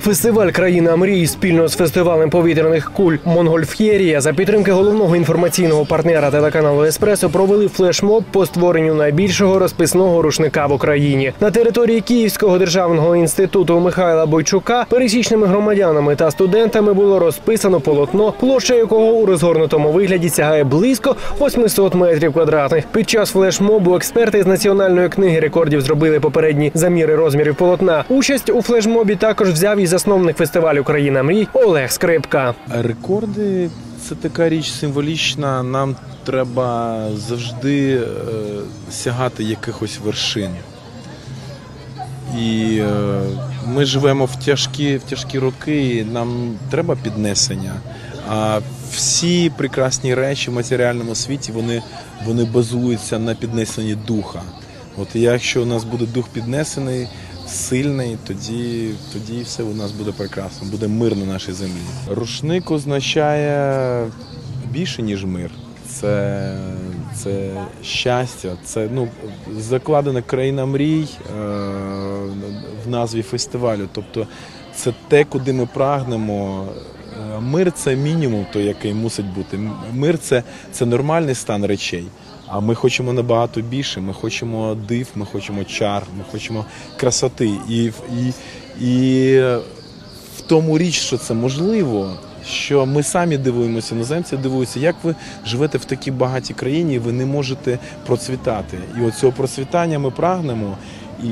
Фестиваль Країна мрій спільно з фестивалем повітряних куль Монгольф'єрія за підтримки головного інформаційного партнера телеканалу Еспресо провели флешмоб по створенню найбільшого розписного рушника в Україні на території Київського державного інституту Михайла Бойчука. Пересічними громадянами та студентами було розписано полотно, площа якого у розгорнутому вигляді сягає близько 800 метрів квадратних. Під час флешмобу експерти з національної книги рекордів зробили попередні заміри розмірів полотна. Участь у флешмобі також взяв і засновник фестивалю Країна мрій Олег Скрипка. Рекорди це така річ символічна. Нам треба завжди е, сягати якихось вершин. І е, ми живемо в тяжкі, в тяжкі роки, і нам треба піднесення. А всі прекрасні речі в матеріальному світі вони, вони базуються на піднесенні духа. От якщо у нас буде дух піднесений, сильний, тоді, тоді все у нас буде прекрасно, буде мир на нашій землі. Рушник означає більше, ніж мир. Це, це щастя, це ну, закладена країна мрій е, в назві фестивалю. Тобто це те, куди ми прагнемо. Е, Мир це мінімум, той, який мусить бути. Мир це, нормальний стан речей. А ми хочемо набагато більше. Ми хочемо див, ми хочемо чар, ми хочемо красоти. І, і, і в тому річ, що це можливо, що ми самі дивуємося, іноземці дивуються, як ви живете в такій багатій країні, і ви не можете процвітати. І от цього процвітання ми прагнемо. І,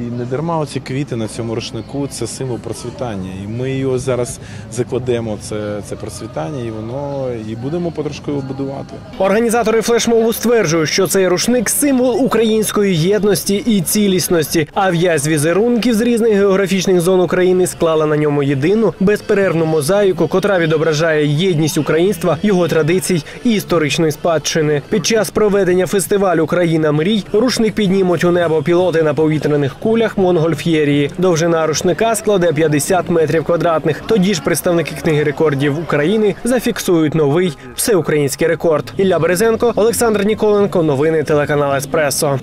і не дарма оці квіти на цьому рушнику це символ процвітання. І ми його зараз закладемо, це, це процвітання, і воно і будемо потрошку його будувати. Організатори флешмобу стверджують, що цей рушник символ української єдності і цілісності. А в'язь візерунків з різних географічних зон України склала на ньому єдину безперервну мозаїку, котра відображає єдність українства, його традицій і історичної спадщини. Під час проведення фестивалю Країна мрій рушник піднімуть у небо пілоти на повітряних кулях Монгольф'єрії. Довжина рушника складе 50 метрів квадратних. Тоді ж представники книги рекордів України зафіксують новий всеукраїнський рекорд. Ілля Березенко, Олександр Ніколенко. Новини телеканал Еспресо.